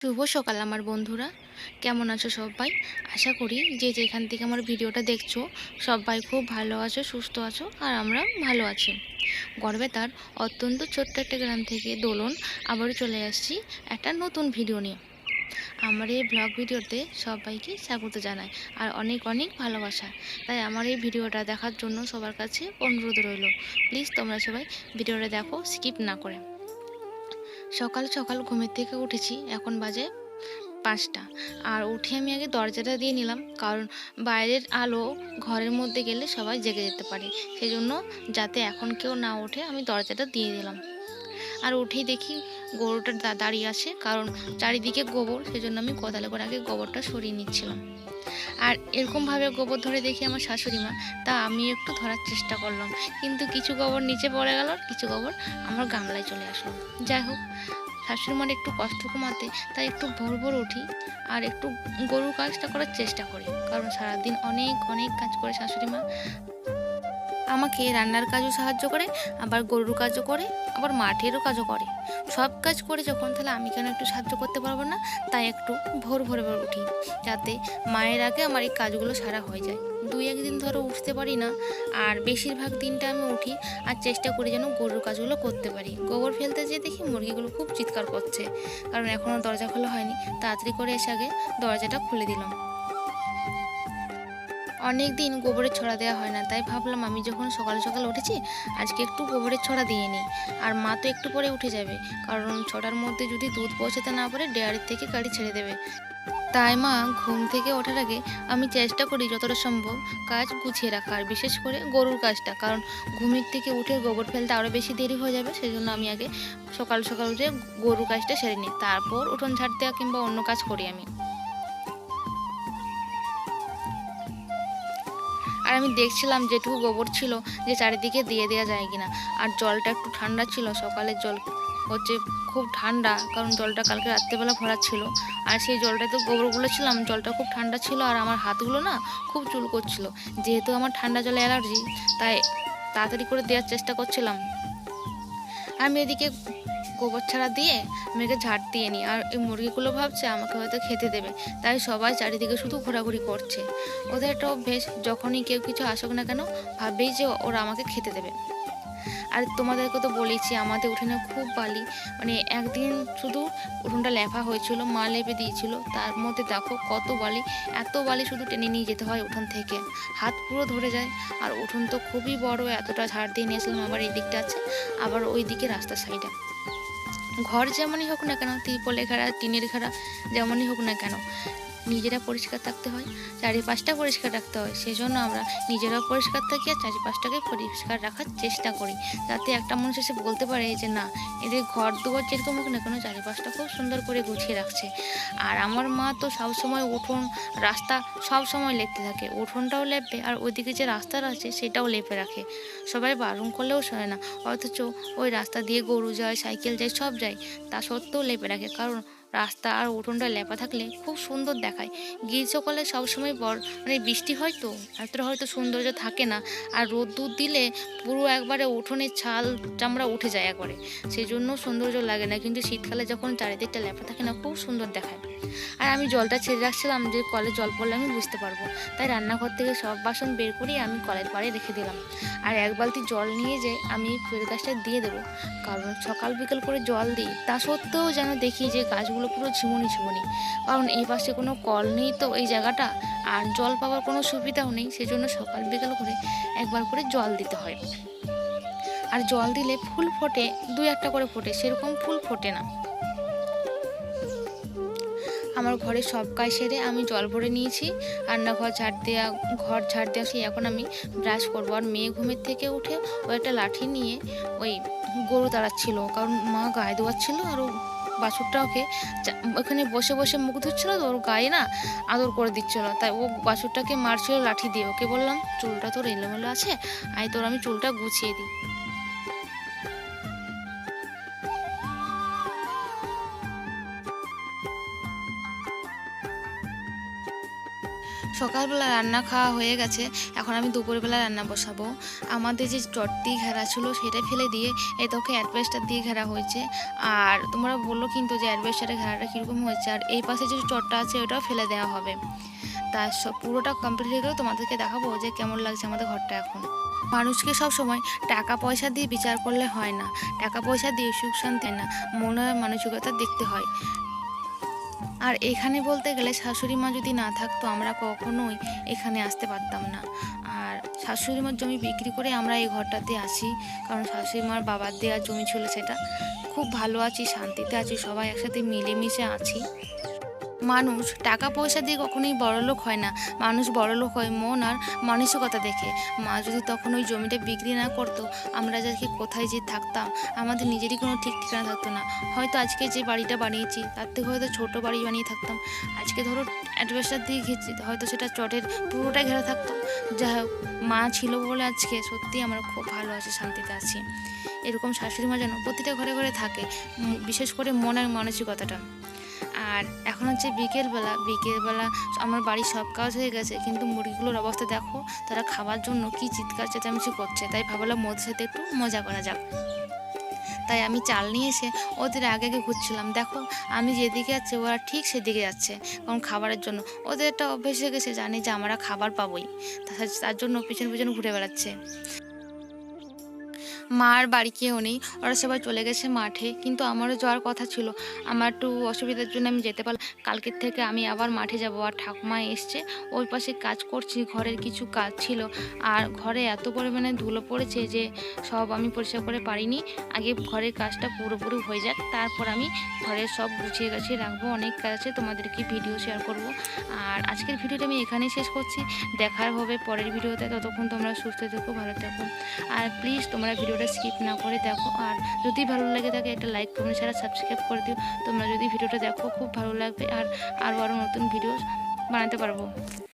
শুভ সকাল আমার বন্ধুরা। কেমন আছো সবাই? আশা করি যে যেখান থেকে আমার ভিডিওটা দেখছ, সবাই খুব ভালো আছো, সুস্থ আছো, আর আমরা ভালো আছি। গর্বে তার অত্যন্ত ছোট্ট একটা গ্রাম থেকে দোলন আবারও চলে আসছি একটা নতুন ভিডিও নিয়ে। আমার এই ব্লগ ভিডিওতে সবাইকে স্বাগত জানাই, আর অনেক অনেক ভালোবাসা। তাই আমার এই ভিডিওটা দেখার জন্য সবার কাছে অনুরোধ রইল। প্লিজ তোমরা সবাই ভিডিওটা দেখো, স্কিপ না করে। সকাল সকাল ঘুমের থেকে উঠেছি, এখন বাজে পাঁচটা। আর উঠে আমি আগে দরজাটা দিয়ে নিলাম, কারণ বাইরের আলো ঘরের মধ্যে গেলে সবাই জেগে যেতে পারে। সেই জন্য যাতে এখন কেউ না ওঠে, আমি দরজাটা দিয়ে দিলাম। আর উঠেই দেখি গরুটা দাঁড়িয়ে আছে, কারণ চারিদিকে গোবর সেই জন্য আমি কোদালে করে আগে গোবরটা সরিয়ে নিচ্ছিলাম। আর এরকমভাবে গোবর ধরে দেখি আমার শাশুড়ি মা, তা আমি একটু ধরার চেষ্টা করলাম। কিন্তু কিছু গোবর নিচে পড়ে গেল, কিছু গোবর আমার গামলায় চলে আসলো। যাই হোক, শাশুড়ি মার একটু কষ্ট কমাতে, তাই একটু ভোর ভোর উঠি আর একটু গরুর কাজটা করার চেষ্টা করি। কারণ সারাদিন অনেক অনেক কাজ করে শাশুড়ি মা। আমাকে রান্নার কাজও সাহায্য করে, আবার গরুর কাজও করে, আবার মাঠেরও কাজও করে। সব কাজ করে যখন তাহলে আমি কেন একটু সাহায্য করতে পারব না? তাই একটু ভোর ভোরে ভোর উঠি, যাতে মায়ের আগে আমার এই কাজগুলো সারা হয়ে যায়। দুই একদিন ধরো উঠতে পারি না, আর বেশিরভাগ দিনটা আমি উঠি আর চেষ্টা করি যেন গরুর কাজগুলো করতে পারি। গোবর ফেলতে যেয়ে দেখি মুরগিগুলো খুব চিৎকার করছে, কারণ এখনও দরজা খোলা হয়নি। তাড়াতাড়ি করে এসে আগে দরজাটা খুলে দিলাম। অনেক দিন গোবরের ছড়া দেওয়া হয় না, তাই ভাবলাম আমি যখন সকাল সকাল উঠেছি, আজকে একটু গোবরের ছড়া দিয়ে নিই। আর মা তো একটু পরে উঠে যাবে, কারণ ছটার মধ্যে যদি দুধ পৌঁছাতে না পারে, ডেয়ারির থেকে গাড়ি ছেড়ে দেবে। তাই মা ঘুম থেকে ওঠার আগে আমি চেষ্টা করি যতটা সম্ভব কাজ গুছিয়ে রাখার বিশেষ করে গরুর কাজটা, কারণ ঘুমের থেকে উঠে গোবর ফেলতে আরও বেশি দেরি হয়ে যাবে সেই জন্য আমি আগে সকাল সকাল উঠে গরুর কাজটা সেরে নিই, তারপর উঠোন ঝাড় দেওয়া কিংবা অন্য কাজ করি আমি। আর আমি দেখছিলাম যেটুকু গোবর ছিল যে চারিদিকে দিয়ে দেওয়া যায় কিনা। আর জলটা একটু ঠান্ডা ছিল, সকালের জল হচ্ছে খুব ঠান্ডা, কারণ জলটা কালকে রাত্রেবেলা ভরা ছিল। আর সেই জলটাতে গোবরগুলো ছিলাম জলটা খুব ঠান্ডা ছিল আর আমার হাতগুলো না খুব চুল করছিল। যেহেতু আমার ঠান্ডা জলে অ্যালার্জি, তাই তাড়াতাড়ি করে দেওয়ার চেষ্টা করছিলাম। আমি এদিকে গোবর ছাড়া দিয়ে মেয়েকে ঝাড় দিয়ে নিই আর এই মুরগিগুলো ভাবছে আমাকে হয়তো খেতে দেবে। তাই সবাই চারিদিকে শুধু ঘোরাঘুরি করছে। ওদের একটা অভ্যেস, যখনই কেউ কিছু আসুক না কেন, ভাববেই যে ওরা আমাকে খেতে দেবে। আর তোমাদেরকে তো বলেছি আমাদের উঠোনে খুব বালি। মানে একদিন শুধু উঠোনটা লেফা হয়েছিল, মা লেপে দিয়েছিল। তার মধ্যে দেখো কত বালি, এত বালি শুধু টেনে নিয়ে যেতে হয় উঠোন থেকে। হাত পুরো ধরে যায়। আর উঠোন তো খুবই বড়, এতটা ঝাড় দিয়ে নিয়েছিলাম আবার এই দিকটা আছে, আবার ওই দিকে রাস্তার সাইডে। ঘর যেমনই হোক না কেন তিরপলের ঘেরা টিনের ঘেরা যেমনই হোক না কেন নিজেরা পরিষ্কার থাকতে হয়, চারিপাশটা পরিষ্কার রাখতে হয়। সেই জন্য আমরা নিজেরাও পরিষ্কার থাকি আর চারিপাশটাকে পরিষ্কার রাখার চেষ্টা করি। যাতে একটা মানুষ এসে বলতে পারে যে, না, এদের ঘর দুয়ার যেরকম হোক না কেন চারিপাশটা খুব সুন্দর করে গুছিয়ে রাখছে। আর আমার মা তো সবসময় উঠোন, রাস্তা সব সময় লেপতে থাকে। উঠোনটাও লেপে আর ওইদিকে যে রাস্তাটা আছে সেটাও লেপে রাখে। সবাই বারণ করলেও শোনে না। অথচ ওই রাস্তা দিয়ে গরু যায়, সাইকেল যায়, সব যায়। তা সত্ত্বেও লেপে রাখে। কারণ রাস্তা আর উঠোনটা লেপা থাকলে খুব সুন্দর দেখায়। গ্রীষ্মকালে সবসময় বর মানে বৃষ্টি হয় তো, এতটা হয়তো সৌন্দর্য থাকে না। আর রোদ্দুর দিলে পুরো একবারে উঠোনের ছাল চামড়া উঠে যায় একবারে। সেই জন্য সৌন্দর্য লাগে না, কিন্তু শীতকালে যখন চারিদিকটা লেপা থাকে না, খুব সুন্দর দেখায়। আর আমি জলটা ছেড়ে রাখছিলাম যে কলে জল পড়লে আমি বুঝতে পারব। তাই রান্নাঘর থেকে সব বাসন বের করে আমি কলের পাড়ে রেখে দিলাম। আর এক বালতি জল নিয়ে যে আমি ফুলের গাছটা দিয়ে দেবো। কারণ সকাল বিকেল করে জল দিই, তা সত্ত্বেও যেন দেখি যে গাছগুলো পুরো ঝিমুনি ঝিমুনি। কারণ এই পাশে কোনো কল নেই তো এই জায়গাটা। আর জল পাওয়ার কোনো সুবিধাও নেই, সেজন্য সকাল বিকাল করে একবার করে জল দিতে হয়। আর জল দিলে ফুল ফোটে, দুই একটা করে ফোটে, সেরকম ফুল ফোটে না। আমার ঘরে সব কাজ সেরে আমি জল ভরে নিয়েছি। রান্নাঘর ঝাড় দেওয়া ঘর ঝাড় দেওয়া সেই এখন আমি ব্রাশ করব। আর মেয়ে ঘুমের থেকে উঠে ও একটা লাঠি নিয়ে ওই গরু তাড়াচ্ছিল। কারণ মা গায়ে দোয়াচ্ছিল আর বাছুরটা ওকে ওখানে বসে বসে মুখ ধুচ্ছিল তো, ওর গায়ে না আদর করে দিচ্ছিল। তাই ও বাছুরটাকে মারছিল লাঠি দিয়ে। ওকে বললাম, চুলটা তোর এলোমেলো আছে আই তোর আমি চুলটা গুছিয়ে দিই। সকালবেলা রান্না খাওয়া হয়ে গেছে, এখন আমি দুপুরবেলা রান্না বসাবো। আমাদের যে চট দিয়ে ঘেরা ছিল সেটা ফেলে দিয়ে এই তোকে অ্যাডভেস্টার দিয়ে ঘেরা হয়েছে। আর তোমরা বলল কিন্তু যে অ্যাডভেস্টারের ঘেরাটা কীরকম হয়েছে, আর এই পাশে যে চটটা আছে ওটাও ফেলে দেওয়া হবে। তা পুরোটা কমপ্লিট হয়ে গেলেও তোমাদেরকে দেখাবো যে কেমন লাগছে আমাদের ঘরটা এখন। মানুষকে সব সময় টাকা পয়সা দিয়ে বিচার করলে হয় না। টাকা পয়সা দিয়ে সুখ শান্তি না, মনের মানসিকতা দেখতে হয়। আর এখানে বলতে গেলে শাশুড়ি মা যদি না থাকতো আমরা কখনোই এখানে আসতে পারতাম না। আর শাশুড়ি মার জমি বিক্রি করে আমরা এই ঘরটাতে আসি কারণ শাশুড়ি মার বাবার দেওয়ার জমি ছিল সেটা। খুব ভালো আছি, শান্তিতে আছি, সবাই একসাথে মিলেমিশে আছি। মানুষ টাকা পয়সা দিয়ে কখনোই বড়লোক হয় না। মানুষ বড়লোক হয় মন আর মানসিকতা দেখে। মা যদি তখন ওই জমিটা বিক্রি না করতো, আমরা যাকে কোথায় যে থাকতাম, আমাদের নিজেরই কোনো ঠিক ঠিকানা থাকতো না। হয়তো আজকে যে বাড়িটা বানিয়েছি, তার থেকে হয়তো ছোটো বাড়ি বানিয়ে থাকতাম। আজকে ধরো অ্যাডভেস্টার দিয়ে ঘেরছি হয়তো সেটা চটের পুরোটাই ঘেরা থাকতো। যা হোক, মা ছিল বলে আজকে সত্যি আমরা খুব ভালো আছি, শান্তিতে আছি। এরকম শাশুড়ি মা যেন প্রতিটা ঘরে ঘরে থাকে বিশেষ করে মন আর মানসিকতাটা। আর এখন হচ্ছে বিকেলবেলা বিকেলবেলা আমার বাড়ির সব কাজ হয়ে গেছে, কিন্তু মুরগিগুলোর অবস্থা দেখো, তারা খাবার জন্য কি চিৎকার, চেঁচামেচি করছে। তাই ভাবলাম ওদের সাথে একটু মজা করা যাক। তাই আমি চাল নিয়ে এসে ওদের আগে আগে ঘুরছিলাম। দেখো, আমি যেদিকে যাচ্ছি ওরা ঠিক সেদিকে যাচ্ছে, কারণ খাবারের জন্য। ওদের একটা অভ্যেস হয়ে গেছে জানি যে আমরা খাবার পাবোই। তার জন্য পিছন পিছন ঘুরে বেড়াচ্ছে। মার বাড়ি কেউ নেই, ওরা সবাই চলে গেছে মাঠে। কিন্তু আমারও যাওয়ার কথা ছিল। আমার একটু অসুবিধার জন্য আমি যেতে পারলাম কালকের থেকে আমি আবার মাঠে যাব। আর ঠাকুমা এসছে। ওই পাশে কাজ করছি, ঘরের কিছু কাজ ছিল। আর ঘরে এত পরিমাণে ধুলো পড়েছে যে সব আমি পরিষ্কার করে পারিনি। আগে ঘরের কাজটা পুরোপুরি হয়ে যাক। তারপর আমি ঘরের সব গুছিয়ে গাছিয়ে রাখব। অনেক কাজ আছে, তোমাদেরকে ভিডিও শেয়ার করব। আর আজকের ভিডিওটা আমি এখানেই শেষ করছি। দেখার হবে পরের ভিডিওতে ততক্ষণ তোমরা সুস্থ থেকো, ভালো থাকো। আর প্লিজ তোমরা ভিডিওটা স্কিপ না করে দেখো। আর যদি ভালো লাগে থাকে একটা লাইক কমেন্ট ছাড়া সাবস্ক্রাইব করে দিও। তোমরা যদি ভিডিওটা দেখো, খুব ভালো লাগবে। আর আরও আরও নতুন ভিডিও বানাতে পারব।